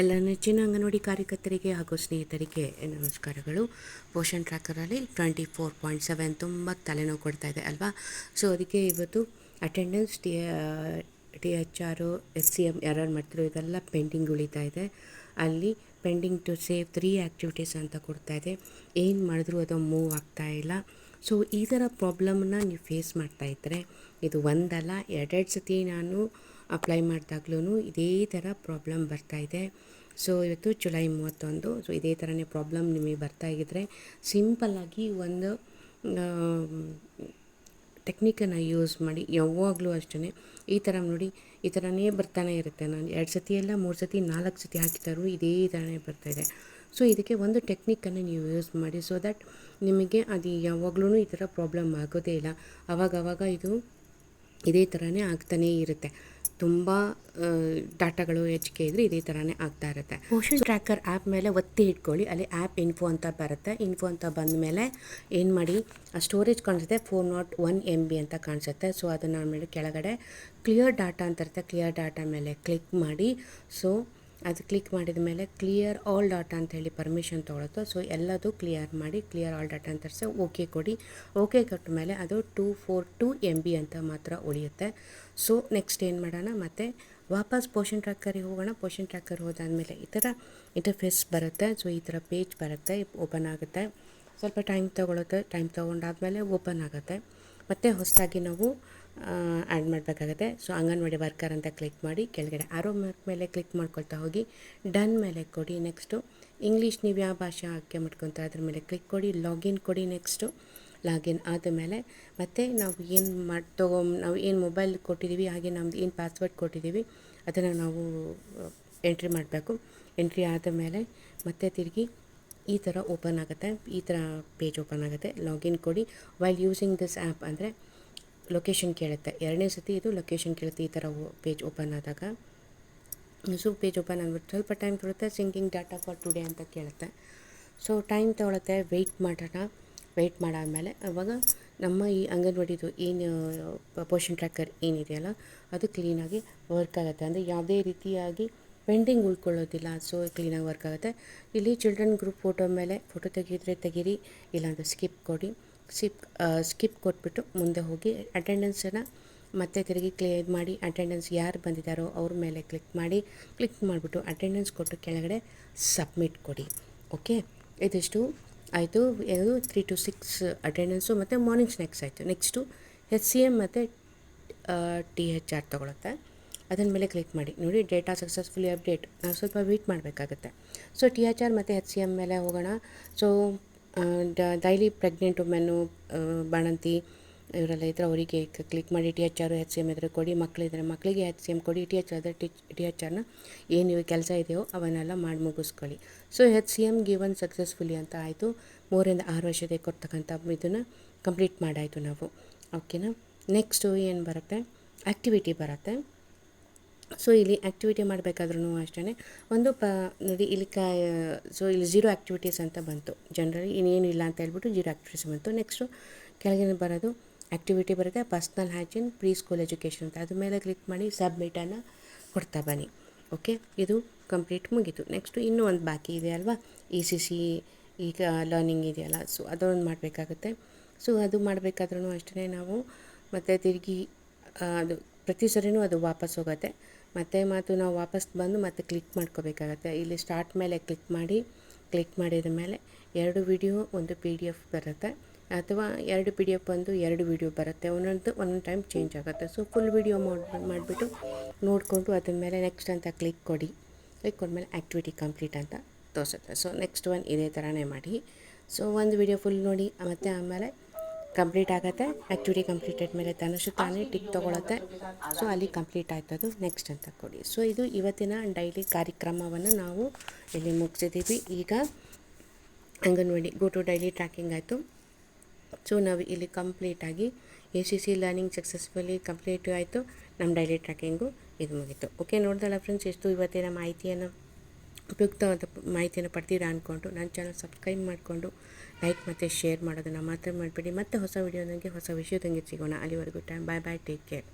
ಎಲ್ಲ ನೆಚ್ಚಿನ ಅಂಗನವಾಡಿ ಕಾರ್ಯಕರ್ತರಿಗೆ ಹಾಗೂ ಸ್ನೇಹಿತರಿಗೆ ನಮಸ್ಕಾರಗಳು. ಪೋಷನ್ ಟ್ರ್ಯಾಕರಲ್ಲಿ ಟ್ವೆಂಟಿ ಫೋರ್ ಪಾಯಿಂಟ್ ಸೆವೆನ್ ತುಂಬ ತಲೆನೋವು ಕೊಡ್ತಾ ಇದೆ ಅಲ್ವಾ? ಸೊ ಅದಕ್ಕೆ ಇವತ್ತು attendance T T H R S C M ಯಾರು ಮಾಡ್ತಿರೋ ಇದೆಲ್ಲ ಪೆಂಡಿಂಗ್ ಉಳಿತಾ ಇದೆ. ಅಲ್ಲಿ pending to save three activities ಅಂತ ಕೊಡ್ತಾ ಇದೆ. ಏನು ಮಾಡಿದ್ರು ಅದು ಮೂವ್ ಆಗ್ತಾ ಇಲ್ಲ. ಸೊ ಈ ಥರ ಪ್ರಾಬ್ಲಮ್ನ ನೀವು ಫೇಸ್ ಮಾಡ್ತಾ ಇದ್ದರೆ ಇದು ಒಂದಲ್ಲ, ಎರಡೆರಡು ಸತಿ ನಾನು ಅಪ್ಲೈ ಮಾಡಿದಾಗ್ಲೂ ಇದೇ ಥರ ಪ್ರಾಬ್ಲಮ್ ಬರ್ತಾ ಇದೆ. ಸೊ ಇವತ್ತು ಜುಲೈ ಮೂವತ್ತೊಂದು. ಸೊ ಇದೇ ಥರನೇ ಪ್ರಾಬ್ಲಮ್ ನಿಮಗೆ ಬರ್ತಾ ಇದ್ದರೆ ಸಿಂಪಲ್ಲಾಗಿ ಒಂದು ಟೆಕ್ನಿಕನ್ನು ಯೂಸ್ ಮಾಡಿ. ಯಾವಾಗಲೂ ಅಷ್ಟೇ ಈ ಥರ ನೋಡಿ, ಈ ಥರನೇ ಬರ್ತಾನೆ ಇರುತ್ತೆ. ನಾನು ಎರಡು ಸತಿ ಎಲ್ಲ ಮೂರು ಸತಿ, ನಾಲ್ಕು ಸತಿ ಹಾಕಿದಾರು ಇದೇ ಥರನೇ ಬರ್ತಾಯಿದೆ ಸೊ ಇದಕ್ಕೆ ಒಂದು ಟೆಕ್ನಿಕನ್ನು ನೀವು ಯೂಸ್ ಮಾಡಿ. ಸೊ ದ್ಯಾಟ್ ನಿಮಗೆ ಅದು ಯಾವಾಗ್ಲೂ ಈ ಥರ ಪ್ರಾಬ್ಲಮ್ ಆಗೋದೇ ಇಲ್ಲ. ಅವಾಗವಾಗ ಇದು ಇದೇ ಥರನೇ ಆಗ್ತಾನೇ ಇರುತ್ತೆ. ತುಂಬ ಡಾಟಾಗಳು ಹೆಚ್ಚಿಗೆ ಇದ್ದರೆ ಇದೇ ಥರನೇ ಆಗ್ತಾ ಇರುತ್ತೆ. ಮೋಷನ್ ಟ್ರ್ಯಾಕರ್ ಆ್ಯಪ್ ಮೇಲೆ ಒತ್ತಿ ಇಟ್ಕೊಳ್ಳಿ. ಅಲ್ಲಿ ಆ್ಯಪ್ ಇನ್ಫೋ ಅಂತ ಬರುತ್ತೆ. ಇನ್ಫೋ ಅಂತ ಬಂದ ಮೇಲೆ ಏನು ಮಾಡಿ ಆ ಸ್ಟೋರೇಜ್ ಕಾಣಿಸುತ್ತೆ. Four not one M B ಅಂತ ಕಾಣಿಸುತ್ತೆ. ಸೊ ಅದನ್ನು ಆಮೇಲೆ ಕೆಳಗಡೆ ಕ್ಲಿಯರ್ ಡಾಟಾ ಅಂತ ಇರುತ್ತೆ. ಕ್ಲಿಯರ್ ಡಾಟಾ ಮೇಲೆ ಕ್ಲಿಕ್ ಮಾಡಿ. ಸೊ ಅದು ಕ್ಲಿಕ್ ಮಾಡಿದ ಮೇಲೆ ಕ್ಲಿಯರ್ ಆಲ್ ಡಾಟಾ ಅಂತ ಹೇಳಿ ಪರ್ಮಿಷನ್ ತೊಗೊಳುತ್ತೋ. ಸೊ ಎಲ್ಲದೂ ಕ್ಲಿಯರ್ ಮಾಡಿ ಕ್ಲಿಯರ್ ಆಲ್ ಡಾಟಾ ಅಂತ ತರಿಸಿ ಓಕೆ ಕೊಡಿ. ಓಕೆ ಕೊಟ್ಟ ಮೇಲೆ ಅದು two four two M B ಅಂತ ಮಾತ್ರ ಉಳಿಯುತ್ತೆ. ಸೊ ನೆಕ್ಸ್ಟ್ ಏನು ಮಾಡೋಣ, ಮತ್ತು ವಾಪಸ್ ಪೋಷನ್ ಟ್ರ್ಯಾಕರಿಗೆ ಹೋಗೋಣ. ಪೋಷನ್ ಟ್ರ್ಯಾಕರ್ ಹೋದಾದಮೇಲೆ ಈ ಥರ ಇಂಟರ್ಫೇಸ್ ಬರುತ್ತೆ. ಸೊ ಈ ಥರ ಪೇಜ್ ಬರುತ್ತೆ ಓಪನ್ ಆಗುತ್ತೆ. ಸ್ವಲ್ಪ ಟೈಮ್ ತೊಗೊಳುತ್ತೆ. ಟೈಮ್ ತೊಗೊಂಡಾದ್ಮೇಲೆ ಓಪನ್ ಆಗುತ್ತೆ. ಮತ್ತು ಹೊಸದಾಗಿ ನಾವು ಆ್ಯಡ್ ಮಾಡಬೇಕಾಗತ್ತೆ. ಸೊ ಅಂಗನವಾಡಿ ವರ್ಕರ್ ಅಂತ ಕ್ಲಿಕ್ ಮಾಡಿ ಕೆಳಗಡೆ ಆರೋ ಮಾರ್ಕ್ ಮೇಲೆ ಕ್ಲಿಕ್ ಮಾಡ್ಕೊಳ್ತಾ ಹೋಗಿ ಡನ್ ಮೇಲೆ ಕೊಡಿ ನೆಕ್ಸ್ಟು ಇಂಗ್ಲೀಷ್ ನೀವು ಯಾವ ಭಾಷೆ ಆಯ್ಕೆ ಮಾಡ್ಕೊತ ಅದ್ರ ಮೇಲೆ ಕ್ಲಿಕ್ ಕೊಡಿ ಲಾಗಿನ್ ಕೊಡಿ ನೆಕ್ಸ್ಟು ಲಾಗಿನ್ ಆದ ಮೇಲೆ ಮತ್ತು ನಾವು ಏನು ಮಾಡಿ ತಗೊ, ನಾವು ಏನು ಮೊಬೈಲ್ ಕೊಟ್ಟಿದ್ದೀವಿ ಹಾಗೆ ನಮ್ದು ಏನು ಪಾಸ್ವರ್ಡ್ ಕೊಟ್ಟಿದ್ದೀವಿ ಅದನ್ನು ನಾವು ಎಂಟ್ರಿ ಮಾಡಬೇಕು. ಎಂಟ್ರಿ ಆದ ಮೇಲೆ ಮತ್ತೆ ತಿರುಗಿ ಈ ಥರ ಓಪನ್ ಆಗುತ್ತೆ. ಈ ಥರ ಪೇಜ್ ಓಪನ್ ಆಗುತ್ತೆ. ಲಾಗಿನ್ ಕೊಡಿ. ವೈಲ್ ಯೂಸಿಂಗ್ ದಿಸ್ ಆ್ಯಪ್ ಅಂದರೆ ಲೊಕೇಶನ್ ಕೇಳುತ್ತೆ. ಎರಡನೇ ಸತಿ ಇದು ಲೊಕೇಶನ್ ಕೇಳುತ್ತೆ ಈ ಥರ ಪೇಜ್ ಓಪನ್ ಆದಾಗ. ಸೊ ಪೇಜ್ ಓಪನ್ ಆದ್ಬಿಟ್ಟು ಸ್ವಲ್ಪ ಟೈಮ್ ತೊಳುತ್ತೆ ಸಿಂಗಿಂಗ್ ಡಾಟಾ ಫಾರ್ ಟುಡೇ ಅಂತ ಕೇಳುತ್ತೆ. ಸೊ ಟೈಮ್ ತೊಗೊಳುತ್ತೆ ವೆಯ್ಟ್ ಮಾಡೋಣ. ವೆಯ್ಟ್ ಮಾಡಾದಮೇಲೆ, ಅವಾಗ ನಮ್ಮ ಈ ಅಂಗನವಾಡಿದು ಏನು ಪೋಷನ್ ಟ್ರ್ಯಾಕರ್ ಏನಿದೆಯಲ್ಲ, ಅದು ಕ್ಲೀನಾಗಿ ವರ್ಕ್ ಆಗುತ್ತೆ. ಅಂದರೆ ಯಾವುದೇ ರೀತಿಯಾಗಿ ಪೆಂಡಿಂಗ್ ಉಳ್ಕೊಳ್ಳೋದಿಲ್ಲ. ಸೊ ಕ್ಲೀನಾಗಿ ವರ್ಕ್ ಆಗುತ್ತೆ. ಇಲ್ಲಿ ಚಿಲ್ಡ್ರನ್ ಗ್ರೂಪ್ ಫೋಟೋ ಮೇಲೆ ಫೋಟೋ ತೆಗೆದ್ರೆ ತೆಗೀರಿ, ಇಲ್ಲಾಂದರೆ ಸ್ಕಿಪ್ ಕೊಡಿ. ಸ್ಕಿಪ್ ಸ್ಕಿಪ್ ಕೊಟ್ಬಿಟ್ಟು ಮುಂದೆ ಹೋಗಿ ಅಟೆಂಡೆನ್ಸನ್ನು ಮತ್ತೆ ತಿರುಗಿ ಕ್ಲಿಯರ್ ಮಾಡಿ ಅಟೆಂಡೆನ್ಸ್ ಯಾರು ಬಂದಿದ್ದಾರೋ ಅವ್ರ ಮೇಲೆ ಕ್ಲಿಕ್ ಮಾಡಿ ಕ್ಲಿಕ್ ಮಾಡಿಬಿಟ್ಟು ಅಟೆಂಡೆನ್ಸ್ ಕೊಟ್ಟು ಕೆಳಗಡೆ ಸಬ್ಮಿಟ್ ಕೊಡಿ ಓಕೆ ಇದಿಷ್ಟು ಆಯಿತು. ಇದು ತ್ರೀ ಟು ಸಿಕ್ಸ್ ಅಟೆಂಡೆನ್ಸು ಮತ್ತು ಮಾರ್ನಿಂಗ್ ಸ್ನ್ಯಾಕ್ಸ್ ಆಯಿತು. ನೆಕ್ಸ್ಟು ಎಚ್ ಸಿ ಎಂ ಮತ್ತು ಟಿ ಎಚ್ ಆರ್ ತೊಗೊಳುತ್ತೆ. ಅದನ್ನ ಮೇಲೆ ಕ್ಲಿಕ್ ಮಾಡಿ. ನೋಡಿ ಡೇಟಾ ಸಕ್ಸಸ್ಫುಲಿ ಅಪ್ಡೇಟ್ ನಾವು ಸ್ವಲ್ಪ ವೆಯ್ಟ್ ಮಾಡಬೇಕಾಗುತ್ತೆ. ಸೊ ಟಿ ಎಚ್ ಆರ್ ಮತ್ತು ಎಚ್ ಸಿ ಎಂ ಮೇಲೆ ಹೋಗೋಣ. ಸೊ ಡೈಲಿ ಪ್ರೆಗ್ನೆಂಟ್ ವುಮೆನ್ನು ಬಾಣಂತಿ ಇವರೆಲ್ಲ ಇದ್ದರೆ ಅವರಿಗೆ ಕ್ಲಿಕ್ ಮಾಡಿ T H R H C M ಇದ್ರೆ ಕೊಡಿ ಮಕ್ಕಳಿದ್ರೆ ಮಕ್ಕಳಿಗೆ ಎಚ್ ಸಿ ಎಂ ಕೊಡಿ, ಟಿ ಎಚ್ ಆದರೆ ಟಿ ಟಿ ಎಚ್ ಆರ್ನ ಏನು ಕೆಲಸ ಇದೆಯೋ ಅವನ್ನೆಲ್ಲ ಮಾಡಿ ಮುಗಿಸ್ಕೊಳ್ಳಿ. So H C M given successfully ಅಂತ ಆಯಿತು. ಮೂರಿಂದ ಆರು ವರ್ಷದ ಕೊಡ್ತಕ್ಕಂಥ ಇದನ್ನು ಕಂಪ್ಲೀಟ್ ಮಾಡಾಯಿತು ನಾವು. ಓಕೆನಾ? ನೆಕ್ಸ್ಟು ಏನು ಬರುತ್ತೆ? ಆ್ಯಕ್ಟಿವಿಟಿ ಬರುತ್ತೆ. ಸೊ ಇಲ್ಲಿ ಆ್ಯಕ್ಟಿವಿಟಿ ಮಾಡಬೇಕಾದ್ರೂ ಅಷ್ಟೇ ಒಂದು ಪ, ನೋಡಿ, ಇಲ್ಲಿ ಕಾ ಸೊ ಇಲ್ಲಿ ಜೀರೋ ಆ್ಯಕ್ಟಿವಿಟೀಸ್ ಅಂತ ಬಂತು. ಜನರಲಿ ಇನ್ನೇನು ಇಲ್ಲ ಅಂತ ಹೇಳ್ಬಿಟ್ಟು ಜೀರೋ ಆ್ಯಕ್ಟಿವಿಟೀಸ್ ಬಂತು. ನೆಕ್ಸ್ಟು ಕೆಳಗಿನ ಬರೋದು ಆ್ಯಕ್ಟಿವಿಟಿ ಬರುತ್ತೆ. Personal hygiene pre school education ಅಂತ. ಅದ್ರ ಮೇಲೆ ಕ್ಲಿಕ್ ಮಾಡಿ ಸಬ್ಮಿಟನ್ನು ಕೊಡ್ತಾ ಬನ್ನಿ. ಓಕೆ ಇದು ಕಂಪ್ಲೀಟ್ ಮುಗೀತು. ನೆಕ್ಸ್ಟು ಇನ್ನೂ ಒಂದು ಬಾಕಿ ಇದೆ ಅಲ್ವಾ? ಇ ಸಿ ಸಿ ಈಗ ಲರ್ನಿಂಗ್ ಇದೆಯಲ್ಲ. ಸೊ ಅದೊಂದು ಮಾಡಬೇಕಾಗುತ್ತೆ. ಸೊ ಅದು ಮಾಡಬೇಕಾದ್ರೂ ಅಷ್ಟೇ ನಾವು ಮತ್ತು ತಿರುಗಿ ಅದು ಪ್ರತಿ ಸರಿನೂ ಅದು ವಾಪಸ್ ಹೋಗುತ್ತೆ. ಮತ್ತೆ ಮಾತು ನಾವು ವಾಪಸ್ ಬಂದು ಮತ್ತೆ ಕ್ಲಿಕ್ ಮಾಡ್ಕೋಬೇಕಾಗತ್ತೆ. ಇಲ್ಲಿ ಸ್ಟಾರ್ಟ್ ಮೇಲೆ ಕ್ಲಿಕ್ ಮಾಡಿ, ಕ್ಲಿಕ್ ಮಾಡಿದ ಮೇಲೆ ಎರಡು ವಿಡಿಯೋ, ಒಂದು ಪಿ ಡಿ ಎಫ್ ಬರುತ್ತೆ. ಅಥವಾ ಎರಡು ಪಿ ಡಿ ಎಫ್ ಬಂದು ಎರಡು ವಿಡಿಯೋ ಬರುತ್ತೆ. ಒಂದೊಂದು ಒಂದೊಂದು ಟೈಮ್ ಚೇಂಜ್ ಆಗುತ್ತೆ. ಸೊ, ಫುಲ್ ವಿಡಿಯೋ ಮಾಡಿ ಮಾಡಿಬಿಟ್ಟು ನೋಡಿಕೊಂಡು ಅದ್ರ ಮೇಲೆ ನೆಕ್ಸ್ಟ್ ಅಂತ ಕ್ಲಿಕ್ ಕೊಡಿ. ಕ್ಲಿಕ್ ಕೊಡ್ಮೇಲೆ ಆ್ಯಕ್ಟಿವಿಟಿ ಕಂಪ್ಲೀಟ್ ಅಂತ ತೋರಿಸುತ್ತೆ. ಸೊ, ನೆಕ್ಸ್ಟ್ ಒನ್ ಇದೇ ಥರನೇ ಮಾಡಿ. ಸೊ, ಒಂದು ವಿಡಿಯೋ ಫುಲ್ ನೋಡಿ, ಮತ್ತು ಆಮೇಲೆ ಕಂಪ್ಲೀಟ್ ಆಗುತ್ತೆ. ಆ್ಯಕ್ಟಿವಿಟಿ ಕಂಪ್ಲೀಟೆಡ್ ಮೇಲೆ ತನ್ನಷ್ಟು ತಾನೇ ಟಿಕ್ ತೊಗೊಳುತ್ತೆ. ಸೊ ಅಲ್ಲಿ ಕಂಪ್ಲೀಟ್ ಆಯ್ತದು. ನೆಕ್ಸ್ಟ್ ಅಂತ ಕೊಡಿ. ಸೊ ಇದು ಇವತ್ತಿನ ಡೈಲಿ ಕಾರ್ಯಕ್ರಮವನ್ನು ನಾವು ಇಲ್ಲಿ ಮುಗಿಸಿದ್ದೀವಿ ಈಗ anganwadi go to daily tracking ಆಯಿತು. ಸೊ ನಾವು ಇಲ್ಲಿ ಕಂಪ್ಲೀಟಾಗಿ A C C learning successfully complete ಆಯಿತು. ನಮ್ಮ ಡೈಲಿ ಟ್ರ್ಯಾಕಿಂಗು ಇದು ಮುಗೀತು. ಓಕೆ ನೋಡ್ದಲ್ಲ ಫ್ರೆಂಡ್ಸ್ ಎಷ್ಟು ಇವತ್ತಿನ ಮಾಹಿತಿಯನ್ನು. ಉಪಯುಕ್ತವಾದ ಮಾಹಿತಿಯನ್ನು ಪಡ್ತೀರಾ ಅಂದ್ಕೊಂಡು ನನ್ನ ಚಾನಲ್ ಸಬ್ಸ್ಕ್ರೈಬ್ ಮಾಡಿಕೊಂಡು ಲೈಕ್ ಮತ್ತು ಶೇರ್ ಮಾಡೋದನ್ನು ಮಾತ್ರ ಮಾಡಬೇಡಿ ಮತ್ತೆ ಹೊಸ ವೀಡಿಯೋದಂಗೆ ಹೊಸ ವಿಷಯದಂಗೆ ಸಿಗೋಣ. ಅಲ್ಲಿವರೆಗೂ time bye bye take care